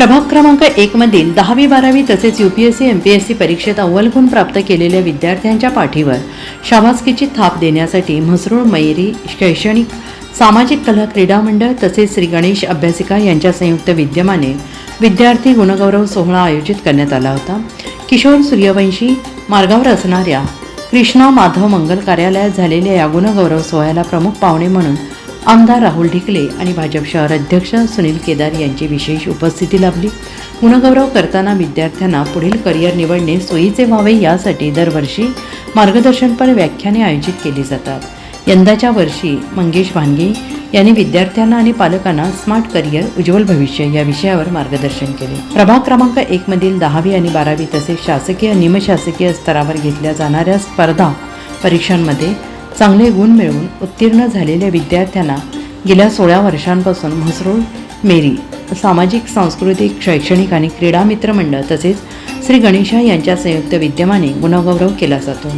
प्रभाग क्रमांक एक मधील दहावी बारावी तसेच यूपीएससी एमपीएससी परीक्षेत अव्वल गुण प्राप्त केलेल्या विद्यार्थ्यांच्या पाठीवर शाबासकीची थाप देण्यासाठी म्हसरूळ मयुरी शैक्षणिक सामाजिक कला क्रीडा मंडळ तसेच श्री गणेश अभ्यासिका यांच्या संयुक्त विद्यमाने विद्यार्थी गुणगौरव सोहळा आयोजित करण्यात आला होता. किशोर सूर्यवंशी मार्गावर असणाऱ्या कृष्णा माधव मंगल कार्यालयात झालेल्या या गुणगौरव सोहळ्याला प्रमुख पाहुणे म्हणून आमदार राहुल ढिकले आणि भाजप शहर अध्यक्ष सुनील केदार यांची विशेष उपस्थिती लाभली. गुणगौरव करताना विद्यार्थ्यांना पुढील करिअर निवडणे सोयीचे व्हावे यासाठी दरवर्षी मार्गदर्शनपर व्याख्याने आयोजित केली जातात. यंदाच्या वर्षी मंगेश भानगे यांनी विद्यार्थ्यांना आणि पालकांना स्मार्ट करिअर उज्ज्वल भविष्य या विषयावर मार्गदर्शन केले. प्रभाग क्रमांक एक मधील दहावी आणि बारावी तसेच शासकीय निमशासकीय स्तरावर घेतल्या जाणाऱ्या स्पर्धा परीक्षांमध्ये चांगले गुण मिळवून उत्तीर्ण झालेल्या विद्यार्थ्यांना गेल्या सोळा वर्षांपासून म्हसरूळ मेरी सामाजिक सांस्कृतिक शैक्षणिक आणि क्रीडा मित्र मंडळ तसेच श्री गणेशा यांच्या संयुक्त विद्यमाने गुणगौरव केला जातो.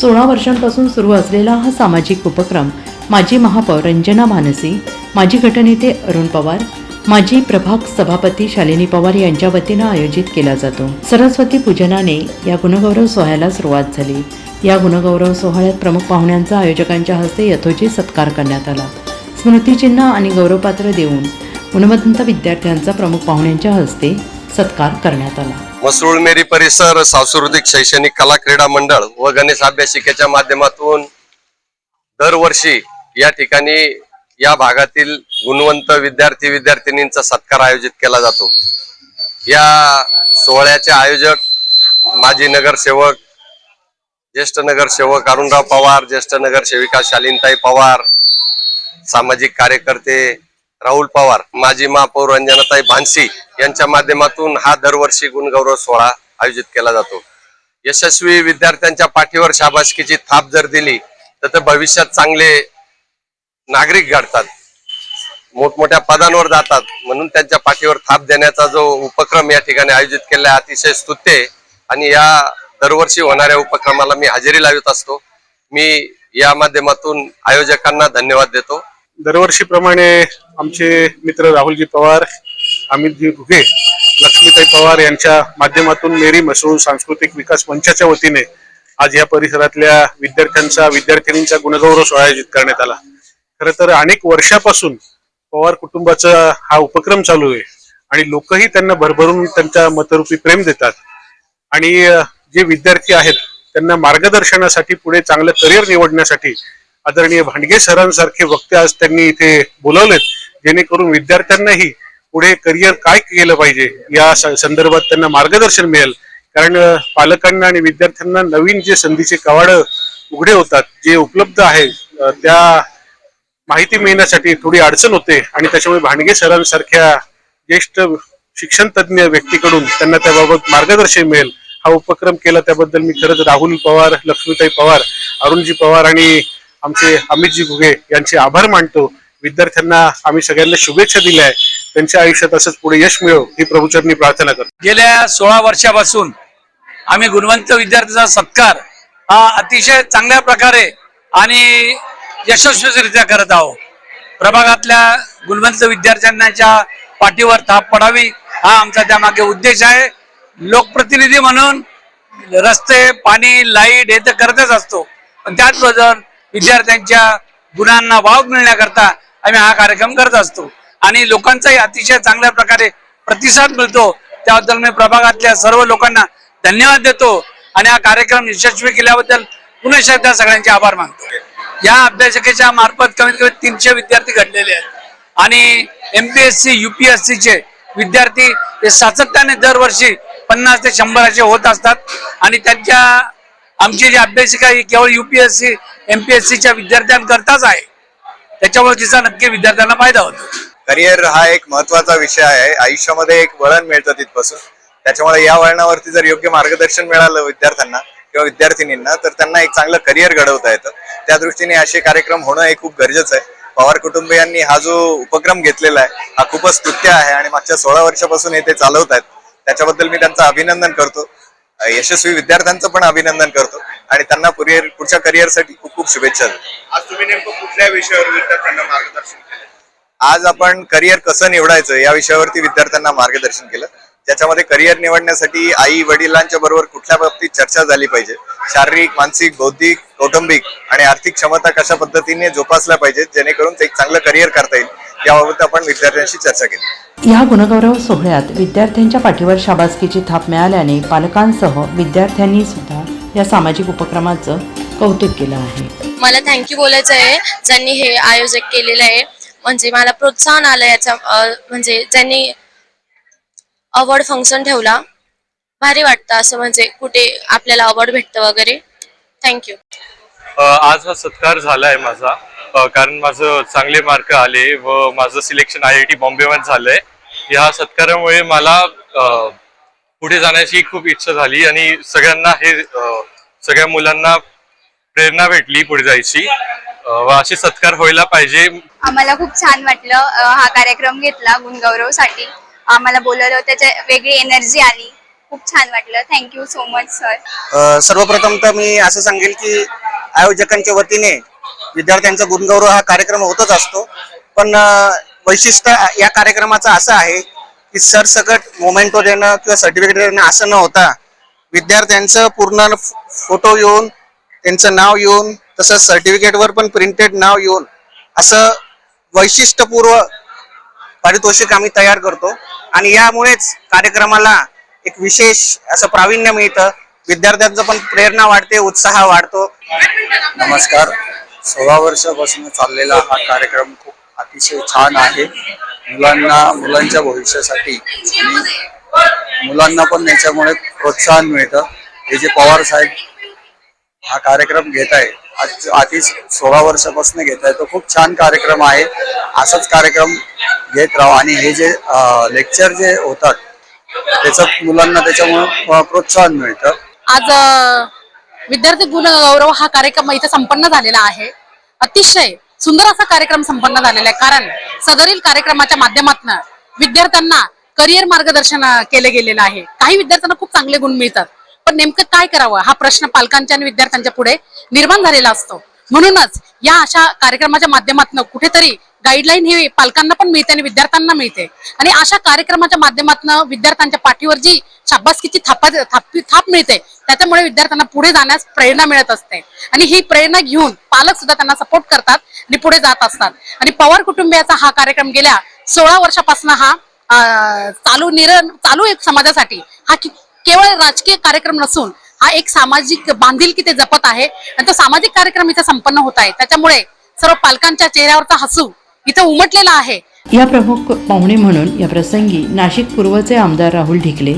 सोळा वर्षांपासून सुरू असलेला हा सामाजिक उपक्रम माजी महापौर रंजना भानसी माजी गटनेते अरुण पवार माजी प्रभाग सभापती शालिनी पवार यांच्या वतीनं आयोजित केला जातो. सरस्वती पूजनाने या गुणगौरव सोहळ्याला सुरुवात झाली. या गुणगौरव सोहळ्यात प्रमुख पाहुण्यांचा आयोजकांच्या हस्ते यथोचित सत्कार करण्यात आला. स्मृतिचिन्ह आणि गौरवपात्र देऊन गुणवंत विद्यार्थ्यांचा प्रमुख पाहुण्यांच्या हस्ते सत्कार करण्यात आला. मसरूळ मेरी परिसर सांस्कृतिक शैक्षणिक कला क्रीडा मंडळ व गणेश अभ्यासिकेच्या माध्यमातून दरवर्षी या ठिकाणी या भागातील गुणवंत विद्यार्थी विद्यार्थिनींचा सत्कार आयोजित केला जातो. या सोहळ्याचे आयोजक माजी नगरसेवक ज्येष्ठ नगरसेवक अरुणराव पवार ज्येष्ठ नगरसेविका शालिनताई पवार सामाजिक कार्यकर्ते राहुल पवार माजी महापौर रंजनाताई भानसी यांच्या माध्यमातून हा दरवर्षी गुणगौरव सोहळा आयोजित केला जातो. यशस्वी विद्यार्थ्यांच्या पाठीवर शाबासकीची थाप जर दिली तर ते भविष्यात चांगले नागरिक घडतात. मोठमोठ्या पदांवर जातात. म्हणून त्यांच्या पाठीवर थाप देण्याचा जो उपक्रम या ठिकाणी आयोजित केला आहे अतिशय स्तुत्य आणि या दरवर्षी होणाऱ्या उपक्रमाला मी हजेरी लावत असतो. मी या माध्यमातून आयोजकांना धन्यवाद देतो. दरवर्षीप्रमाणे आमचे मित्र राहुलजी पवार अमितजी घुगे लक्ष्मीताई पवार यांच्या माध्यमातून मेरी मसरूळ सांस्कृतिक विकास मंचाच्या वतीने आज या परिसरातल्या विद्यार्थ्यांचा विद्यार्थिनींचा गुणगौरव सोहळा आयोजित करण्यात आला. खरं तर अनेक वर्षापासून पवार कुटुंबाचा हा उपक्रम चालू आहे आणि लोकही त्यांना भरभरून त्यांच्या मतरूपी प्रेम देतात. आणि जे विद्यार्थी आहेत त्यांना मार्गदर्शनासाठी पुढे चांगलं करिअर निवडण्यासाठी आदरणीय भांडगे सरांसारखे वक्ते आज त्यांनी इथे बोलवलेत जेणेकरून विद्यार्थ्यांनाही पुढे करिअर काय केलं पाहिजे या स- संदर्भात त्यांना मार्गदर्शन मिळेल. कारण पालकांना आणि विद्यार्थ्यांना नवीन जे संधीचे कवाड उघडे होतात जे उपलब्ध आहे त्या माहिती मिळण्यासाठी थोडी अडचण होते आणि त्याच्यामुळे भांडगे सरांसारख्या ज्येष्ठ शिक्षण तज्ज्ञ व्यक्तीकडून त्यांना त्याबाबत मार्गदर्शन मिळेल. हा उपक्रम केला त्याबद्दल मी खरंच राहुल पवार लक्ष्मीताई पवार अरुणजी पवार आणि आमचे अमितजी घुगे यांचे आभार मानतो. विद्यार्थ्यांना आम्ही सगळ्यांना शुभेच्छा दिल्या आहे त्यांच्या आयुष्यात असंच पुढे यश मिळो ही प्रभूचरणी प्रार्थना करतो. गेल्या सोळा वर्षापासून आम्ही गुणवंत विद्यार्थ्यांचा सत्कार हा अतिशय चांगल्या प्रकारे आणि यशस्वीरित्या करत आहोत. प्रभागातल्या गुणवंत विद्यार्थ्यांच्या पाठीवर थाप पडावी हा आमचा त्यामागे उद्देश आहे. लोकप्रतिनिधी म्हणून रस्ते पाणी लाइट हे तर करतच असतो. पण त्याचबरोबर विद्यार्थ्यांच्या गुणांना वाव मिळण्याकरता आम्ही हा कार्यक्रम करत असतो. आणि लोकांचाही अतिशय चांगल्या प्रकारे प्रतिसाद मिळतो. त्याबद्दल मी प्रभागातल्या सर्व लोकांना धन्यवाद देतो. आणि हा कार्यक्रम यशस्वी केल्याबद्दल पुन्हा एकदा सगळ्यांचे आभार मानतो. या अभ्यासिकेच्या मार्फत कमीत कमी तीनशे विद्यार्थी घडलेले आहेत. आणि एमपीएससी युपीएससी चे विद्यार्थी हे सातत्याने दरवर्षी पन्नास ते शंभर असे होत असतात. आणि त्यांच्या आमची जी अभ्यासिका ही केवळ युपीएससी सीच्या विद्यार्थ्यांकरताच आहे. त्याच्यामुळे तिचा नक्की विद्यार्थ्यांना फायदा होतो. करिअर हा एक महत्त्वाचा विषय आहे. आयुष्यामध्ये एक वळण मिळतं तिथपासून. त्याच्यामुळे या वळणावरती जर योग्य मार्गदर्शन मिळालं विद्यार्थ्यांना किंवा विद्यार्थिनींना तर त्यांना एक चांगलं करिअर घडवता येतं. त्या दृष्टीने असे कार्यक्रम होणं हे खूप गरजेचं आहे. पवार कुटुंबियांनी हा जो उपक्रम घेतलेला आहे हा खूपच स्तुत्य आहे आणि मागच्या सोळा वर्षापासून हे ते चालवत आहेत त्याच्याबद्दल मी त्यांचं अभिनंदन करतो. यशस्वी विद्यार्थ्यांचं पण अभिनंदन करतो आणि त्यांना पुढे पुढच्या करिअरसाठी खूप खूप शुभेच्छा देतो. आज तुम्ही नेमकं कुठल्या विषयावर विद्यार्थ्यांना मार्गदर्शन केलं? आज आपण करिअर कसं निवडायचं या विषयावरती विद्यार्थ्यांना मार्गदर्शन केलं. ज्याच्यामध्ये करिअर निवडण्यासाठी आई वडिलांच्या बरोबर कुठल्या बाबतीत चर्चा झाली पाहिजे? शारीरिक मानसिक बौद्धिक कौटुंबिक आणि आर्थिक क्षमता कशा पद्धतीने जोपासल्या पाहिजेत जेणेकरून ते एक चांगलं करिअर करता येईल? याबाबत आपण विद्यार्थ्यांशी चर्चा केली. या गुणगौरव सोहळ्यात विद्यार्थ्यांच्या पाठीवर शाबासकीची थाप मिळाल्याने पालकांसह विद्यार्थ्यांनी सुद्धा या सामाजिक उपक्रमाचं कौतुक केलं आहे. मला थँक्यू बोलायचं आहे. ज्यांनी हे आयोजक केलेलं आहे म्हणजे मला प्रोत्साहन आलं याचा म्हणजे ज्यांनी अवॉर्ड फंक्शन ठेवला. भारी वाटतं असं म्हणजे कुठे आपल्याला अवॉर्ड भेटतं वगैरे. थँक्यू आज हा सत्कार झालाय माझा. कारण माझं चांगले मार्क आले व माझं सिलेक्शन आय आय टी बॉम्बेमध्ये झालंय. या सत्कारामुळे मला पुढे जाण्याची खूप इच्छा झाली आणि सगळ्यांना हे सगळ्या मुलांना प्रेरणा भेटली पुढे जायची. व असे सत्कार व्हायला पाहिजे. आम्हाला खूप छान वाटलं हा कार्यक्रम घेतला गुणगौरवसाठी. आम्हाला बोलवलं त्याच्या वेगळी एनर्जी आली. खूप छान वाटलं. थँक्यू सो मच सर सर्वप्रथम तर मी असं सांगेल की आयोजकांच्या वतीने विद्यार्थ्यांचा गुणगौरव हा कार्यक्रम होतच असतो. पण वैशिष्ट्य या कार्यक्रमाचं असं आहे की सरसकट मोमेंटो देणं किंवा सर्टिफिकेट देणं असं न होता विद्यार्थ्यांचं पूर्ण फोटो येऊन त्यांचं नाव येऊन तसंच सर्टिफिकेटवर पण प्रिंटेड नाव येऊन असं वैशिष्ट्यपूर्व पारितोषिक आम्ही तयार करतो. आणि यामुळेच कार्यक्रमाला एक विशेष असं प्रावीण्य मिळतं. विद्यार्थ्यांचं पण प्रेरणा वाढते उत्साह वाढतो. नमस्कार. सोळा वर्षापासून चाललेला हा कार्यक्रम खूप अतिशय छान आहे. मुलांना मुलांच्या भविष्यासाठी आणि मुलांना पण याच्यामुळे प्रोत्साहन मिळतं. हे जे पवार साहेब हा कार्यक्रम घेत आहे आज- आधी सोळा वर्षापासून घेत आहे तो खूप छान कार्यक्रम आहे. असाच कार्यक्रम घेत राहा. आणि हे जे लेक्चर जे होतात त्याचं मुलांना त्याच्यामुळे प्रोत्साहन मिळतं. आज विद्यार्थी गुण गौरव हा कार्यक्रम इथे संपन्न झालेला आहे. अतिशय सुंदर असा कार्यक्रम संपन्न झालेला आहे. कारण सदरील कार्यक्रमाच्या माध्यमातून विद्यार्थ्यांना करिअर मार्गदर्शन केले गेलेलं आहे. काही विद्यार्थ्यांना खूप चांगले गुण मिळतात. पण नेमकं काय करावं? हा प्रश्न पालकांच्या आणि विद्यार्थ्यांच्या पुढे निर्माण झालेला असतो. म्हणूनच या अशा कार्यक्रमाच्या माध्यमातून कुठेतरी गाईडलाईन ही पालकांना पण मिळते आणि विद्यार्थ्यांना मिळते. आणि अशा कार्यक्रमाच्या माध्यमातून विद्यार्थ्यांच्या पाठीवर जी शाबासकीची थापा थाप थाप मिळते त्याच्यामुळे विद्यार्थ्यांना पुढे जाण्यास प्रेरणा मिळत असते. आणि ही प्रेरणा घेऊन पालक सुद्धा त्यांना सपोर्ट करतात आणि पुढे जात असतात. आणि पवार कुटुंबियाचा हा कार्यक्रम गेल्या सोळा वर्षापासून हा चालू निर चालू एक समाजासाठी हा केवळ राजकीय कार्यक्रम नसून हा एक सामाजिक बांधिलकी ते जपत आहे. आणि तो सामाजिक कार्यक्रम इथे संपन्न होत आहे. त्याच्यामुळे सर्व पालकांच्या चेहऱ्यावरचा हसू इथं उमटलेला आहे. या प्रमुख पाहुणे म्हणून या प्रसंगी नाशिक पूर्वचे आमदार राहुल ढिकले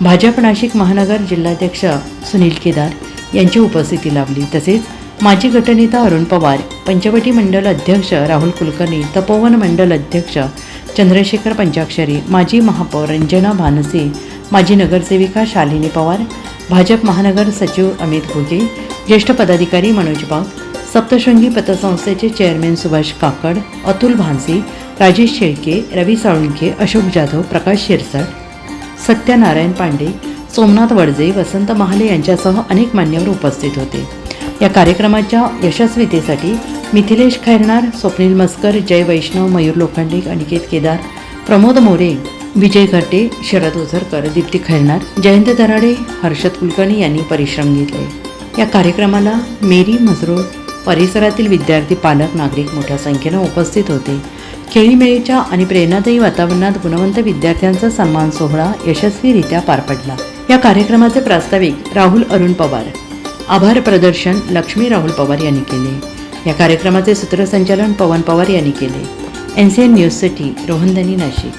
भाजप नाशिक महानगर जिल्हाध्यक्ष सुनील केदार यांची उपस्थिती लाभली. तसेच माजी गटनेता अरुण पवार पंचवटी मंडल अध्यक्ष राहुल कुलकर्णी तपोवन मंडल अध्यक्ष चंद्रशेखर पंचाक्षरी माजी महापौर रंजना भानसे माजी नगरसेविका शालिनी पवार भाजप महानगर सचिव अमित घोगे ज्येष्ठ पदाधिकारी मनोज बाग सप्तशृंगी पतसंस्थेचे चेअरमॅन सुभाष काकड अतुल भानसी राजेश शेळके रवी साळुंखे अशोक जाधव प्रकाश शिरसट सत्यनारायण पांडे सोमनाथ वडजे वसंत महाले यांच्यासह अनेक मान्यवर उपस्थित होते. या कार्यक्रमाच्या यशस्वीतेसाठी मिथिलेश खैरनार स्वप्नील मस्कर जय वैष्णव मयूर लोखंडे अनिकेत केदार प्रमोद मोरे विजय घरटे शरद ओझरकर दीप्ती खैरनार जयंत दराडे हर्षद कुलकर्णी यांनी परिश्रम घेतले. या कार्यक्रमाला मेरी मजरूळ परिसरातील विद्यार्थी पालक नागरिक मोठ्या संख्येनं उपस्थित होते. खेळीमेळीच्या आणि प्रेरणादायी वातावरणात गुणवंत विद्यार्थ्यांचा सन्मान सोहळा यशस्वीरित्या पार पडला. या कार्यक्रमाचे प्रास्ताविक राहुल अरुण पवार. आभार प्रदर्शन लक्ष्मी राहुल पवार यांनी केले. या कार्यक्रमाचे सूत्रसंचालन पवन पवार यांनी केले. एन सी एन न्यूजसाठी रोहनदनी नाशिक.